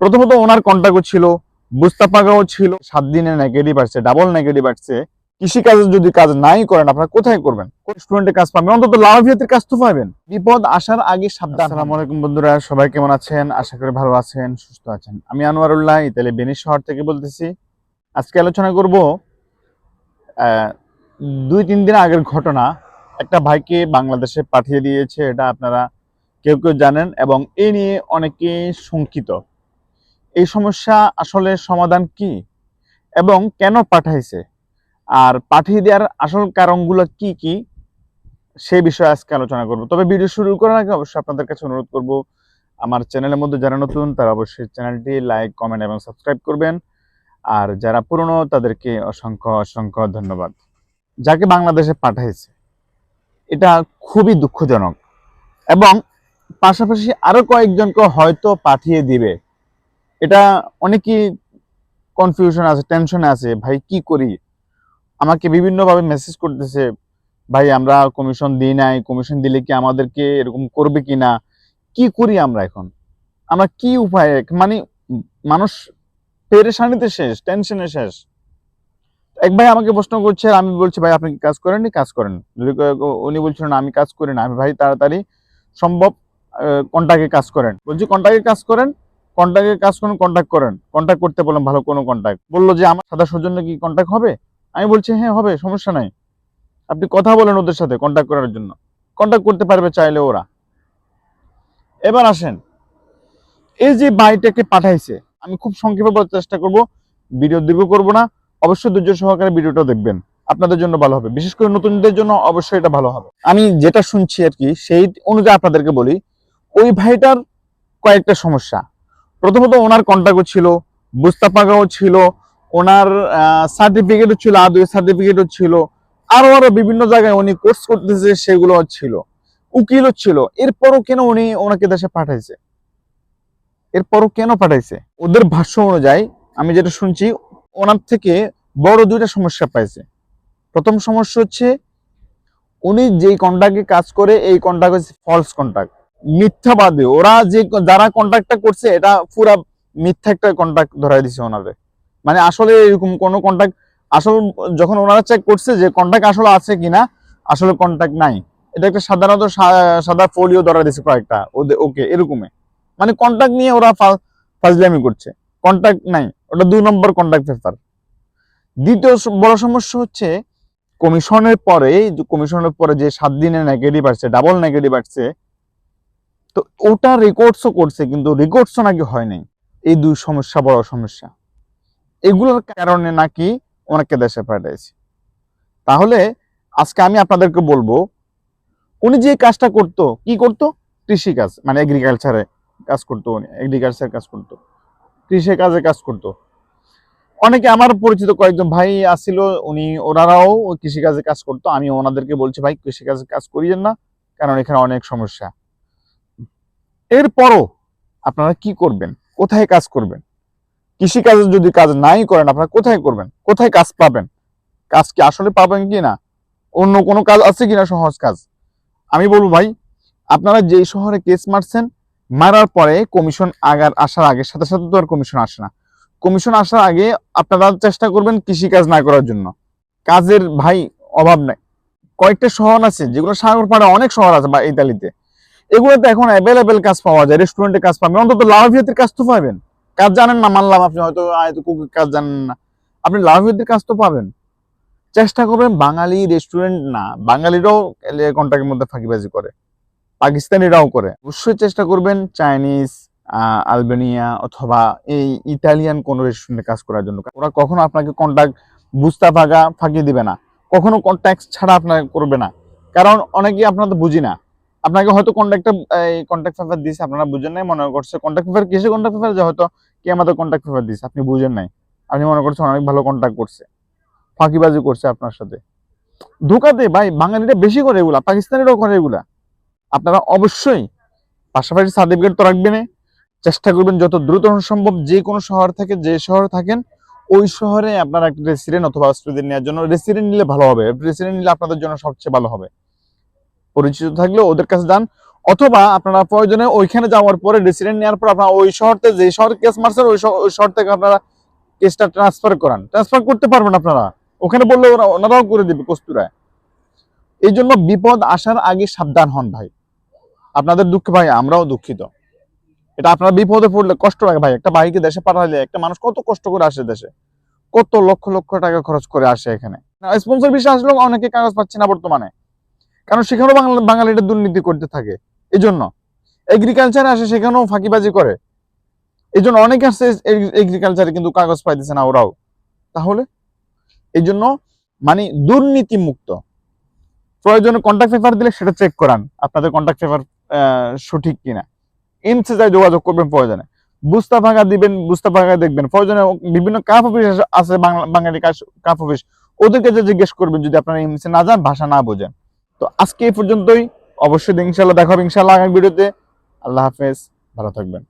প্রথমত ওনার কন্ট্যাক্টও ছিল বুস্তাপাগাও ছিল। সাত দিনে নেগেটিভ আসছে ডাবল নেগেটিভ আসছে। কৃষিকাজে যদি কাজ নাই করেন, আপনারা কোথায় করবেন? স্টুডেন্টের কাজ পাবেন? অন্তত লাভাভিয়াতের কাজ তো পাবেন। বিপদ আসার আগে সাবধান। আসসালামু আলাইকুম বন্ধুরা, সবাই কেমন আছেন? আশা করি ভালো আছেন, সুস্থ আছেন। আমি আনোয়ারুল্লাহ, ইতালি বেনিস শহর থেকে বলতেছি। আজকে আলোচনা করব দুই তিন দিন আগের ঘটনা। একটা ভাইকে বাংলাদেশে পাঠিয়ে দিয়েছে, এটা আপনারা কেউ কেউ জানেন এবং এ নিয়ে অনেকে শঙ্কিত। এই সমস্যা আসলে সমাধান কি? এবং কেন পাঠাইছে? আর পাঠিয়ে দেওয়ার আসল কারণগুলো কি কি? সে বিষয়ে আজকে আলোচনা করব। তবে ভিডিও শুরু করার আগে অবশ্যই আপনাদের কাছে অনুরোধ করব, আমার চ্যানেলের মধ্যে যারা নতুন, তারা অবশ্যই চ্যানেলটি লাইক, কমেন্ট এবং সাবস্ক্রাইব করবেন। আর যারা পুরনো, তাদেরকে অসংখ্য অসংখ্য ধন্যবাদ। যাকে বাংলাদেশে পাঠাইছে, এটা খুবই দুঃখজনক। এবং পাশাপাশি আরও কয়েকজনকে হয়তো পাঠিয়ে দিবে। এটা অনেকেই কনফিউশন আছে টেনশনে আছে, ভাই, কি করি? আমাকে বিভিন্নভাবে মেসেজ করতেছে, ভাই, আমরা কমিশন দিই নাই কমিশন দিলে কি আমাদেরকে এরকম করবে কি না? কি করি আমরা এখন? আমরা কি উপায় মানে মানুষ পেরেশানিতে শেষ টেনশনে শেষ। এক ভাই আমাকে প্রশ্ন করছে, আমি বলছি, ভাই, আপনি কাজ করেননি? কাজ করেন। যদি উনি বলছিলেন আমি কাজ করি না। আমি, ভাই, তাড়াতাড়ি সম্ভব কন্টাক্টে কাজ করেন। বলছি কন্টাক্টে কাজ করেন? কন্ট্যাক্টে কাজ করেন কন্ট্যাক্ট করেন। কন্ট্যাক্ট করতে বললাম, ভালো কোনো কন্ট্যাক্ট বলল যে, আমার সাদা সৌজন্য কি কন্ট্যাক্ট হবে? আমি বলছি হ্যাঁ হবে, সমস্যা নাই। আপনি কথা বলেন ওদের সাথে কন্ট্যাক্ট করার জন্য। কন্ট্যাক্ট করতে পারবে চাইলে ওরা। এবার আসেন। এই যে বাইটাকে পাঠাইছে, আমি খুব সংক্ষেপে বলার চেষ্টা করব ভিডিও দীর্ঘ করব না। অবশ্যই ধৈর্য সহকারে ভিডিওটা দেখবেন। আপনাদের জন্য ভালো হবে। বিশেষ করে নতুনদের জন্য অবশ্যই এটা ভালো হবে। আমি যেটা শুনছি আর কি, সেই অনুযায়ী আপনাদেরকে বলি, ওই ভাইটার কয়েকটা সমস্যা। প্রথমত ওনার কন্ট্যাক্টও ছিল বুস্তাপাগাও ছিল, ওনার সার্টিফিকেটও ছিল আদৌ সার্টিফিকেটও ছিল, আরও আরও বিভিন্ন জায়গায় উনি কোর্স করতেছে, সেগুলো ছিল উকিলও ছিল। এরপরও কেন উনি ওনাকে দেশে পাঠাইছে? এরপরও কেন পাঠাইছে? ওদের ভাষ্য অনুযায়ী, আমি যেটা শুনছি, ওনার থেকে বড় দুইটা সমস্যা পাইছে। প্রথম সমস্যা হচ্ছে, উনি যেই কন্ট্রাক্টে কাজ করে, এই কন্ট্রাক্ট হচ্ছে ফলস কন্ট্রাক্ট মিথ্যাবাদী। ওরা যে যারা কন্ট্রাক্টটা করছে, এটা পুরা মিথ্যা একটা কন্ট্রাক্ট ধরাই দিছে মানে আসলে এরকম কোনো কন্ট্রাক্ট যখন ওনারা চেক করছে যে কন্ট্রাক্ট আসলে আছে কিনা, আসলে কন্ট্রাক্ট নাই। এটা একটা সাধারণত সাদা ফোলিও ধরা দিছে কয়েকটা। ওদের ওকে, এরকমই। মানে কন্ট্রাক্ট নিয়ে ওরা ফাজলামি করছে। কন্ট্রাক্ট নাই। ওটা দুই নম্বর কন্ট্রাক্ট পেপার দ্বিতীয় বড় সমস্যা হচ্ছে কমিশনের পরে কমিশনের পরে যে সাত দিনের নেগেটিভ আসছে ডাবল নেগেটিভ আসছে তো ওটা রেকর্ডসও করছে, কিন্তু রেকর্ডসও নাকি হয় নাই। এই দুই সমস্যা, বড় সমস্যা। এগুলোর কারণে নাকি ওনাকে দেশে পাঠাইছে তাহলে আজকে আমি আপনাদেরকে বলব, উনি যে কাজটা করতো, কি করতো? কৃষি কাজ মানে এগ্রিকালচারে কাজ করতো উনি এগ্রিকালচার কাজ করতো। কৃষি কাজে কাজ করতো। অনেকে আমার পরিচিত কয়েকজন ভাই আসছিল, উনি, ওনারাও কৃষি কাজে করতো। আমি ওনাদেরকে বলছি, ভাই, কৃষি কাজে কাজ করিয়েন না, কারণ এখানে অনেক সমস্যা। এরপরও আপনারা কি করবেন? কোথায় কাজ করবেন? কৃষি কাজে যদি কাজ নাই করেন, আপনারা কোথায় করবেন? কোথায় কাজ পাবেন? কাজ কি আসলে পাবেন কি না? অন্য কোনো কাজ আছে কিনা সহজ কাজ? আমি বলব ভাই, আপনারা যেই শহরে কেস মারছেন, মারার পরে কমিশন আগার আসার আগে, সাথে সাথে তো আর কমিশন আসে না। কমিশন আসার আগে আপনারা চেষ্টা করবেন কৃষি কাজ না করার জন্য। কাজের ভাই অভাব নাই। কয়েকটা শহর আছে, যেগুলো সাগর পাড়ে অনেক শহর আছে বা ইতালিতে এগুলোতে এখন অ্যাভেলেবেল কাজ পাওয়া যায় রেস্টুরেন্টে কাজ পাবেন। অন্তত লাভাভিয়াতের কাজ তো পাবেন। কাজ জানেন না, মানলাম আপনি হয়তো হয়তো কুকের কাজ জানেন না। আপনি লাভাভিয়াতের কাজ তো পাবেন। চেষ্টা করবেন বাঙালি রেস্টুরেন্ট না, বাঙালিরাও কন্ট্রাক্টের মধ্যে ফাঁকিবাজি করে। পাকিস্তানিরাও করে। অবশ্যই চেষ্টা করবেন চাইনিজ আলবেনিয়া অথবা এই ইতালিয়ান কোন রেস্টুরেন্টে কাজ করার জন্য। ওরা কখনো আপনাকে কন্ট্যাক্ট বুঝতে ফাঁকা, ফাঁকি দিবে না। কখনো কন্ট্যাক্ট ছাড়া আপনাকে করবে না। কারণ অনেকেই আপনার তো বুঝি না। আপনাকে হয়তো কন্ট্যাক্টটা এই কন্ট্যাক্ট পেপার দিয়েছে আপনারা বুঝেন নাই, মনে করছে কন্ট্যাক্ট পেপার কিসে কন্ট্যাক্ট পেপার যে হয়তো কে আমাদের কন্ট্যাক্ট পেপার দিয়েছে আপনি বুঝেন নাই। আপনি মনে করছেন অনেক ভালো কন্ট্যাক্ট করছে, ফাঁকিবাজি করছে আপনার সাথে। ধোকাতে ভাই, বাঙালিরা বেশি করে এগুলা, পাকিস্তানিরাও করে এগুলা। আপনারা অবশ্যই পাশাপাশি সার্টিফিকেট তো রাখবেন চেষ্টা করবেন যত দ্রুত সম্ভব যে কোনো শহর থেকে যে শহরে থাকেন, ওই শহরে আপনারা একটা রেসিডেন্ট অথবা স্টুডেন্ট নেওয়ার জন্য। রেসিডেন্ট নিলে ভালো হবে রেসিডেন্ট নিলে আপনাদের জন্য সবচেয়ে ভালো হবে। পরিচিত থাকলে ওদের কাছে যান। অথবা আপনারা প্রয়োজনে ওইখানে যাওয়ার পরে রেসিডেন্ট নেওয়ার পর আপনারা ওই শহরতে যে শহর কেস মারছেন ওই শহর- থেকে আপনারা কেসটা ট্রান্সফার করান। ট্রান্সফার করতে পারবেন আপনারা। ওখানে বললে ওরা ওনারাও করে দিবে কস্তুরায়। এই জন্য বিপদ আসার আগে সাবধান হন ভাই। আপনাদের দুঃখ ভাই, আমরাও দুঃখিত। এটা আপনারা বিপদে পড়লে কষ্ট লাগে ভাই। একটা ভাইকে দেশে পাঠালে একটা মানুষ কত কষ্ট করে আসে দেশে। কত লক্ষ লক্ষ টাকা খরচ করে আসে এখানে। স্পন্সর বিষয় আসলেও অনেকে কাগজ পাচ্ছে না বর্তমানে। কারণ সেখানেও বাঙালি বাঙালিরা দুর্নীতি করতে থাকে। এই জন্য এগ্রিকালচার আসে, সেখানেও ফাঁকিবাজি করে। এই জন্য অনেকে আসছে এগ্রিকালচারে কিন্তু কাগজ পাইতেছে না ওরাও। তাহলে এই জন্য মানে দুর্নীতি মুক্ত প্রয়োজনে কন্ট্যাক্ট পেপার দিলে সেটা চেক করান, আপনাদের কন্ট্যাক্ট পেপার সঠিক কিনা। ইমসে যাই যোগাযোগ করবেন প্রয়োজনে। বুস্তা ভাঙা দিবেন, বুস্তা ভাঙা দেখবেন। প্রয়োজনে বিভিন্ন কাপ অফিস আছে বাঙালি কাপ অফিস। ওদেরকে যে জিজ্ঞেস করবেন যদি আপনারা ইংলিশে না যান, ভাষা না বোঝেন। তো আজকে এই পর্যন্তই। অবশ্যই ইনশাল্লাহ দেখা হবে ইনশাল্লাহ আগামী ভিডিওতে। আল্লাহ হাফেজ, ভালো থাকবেন।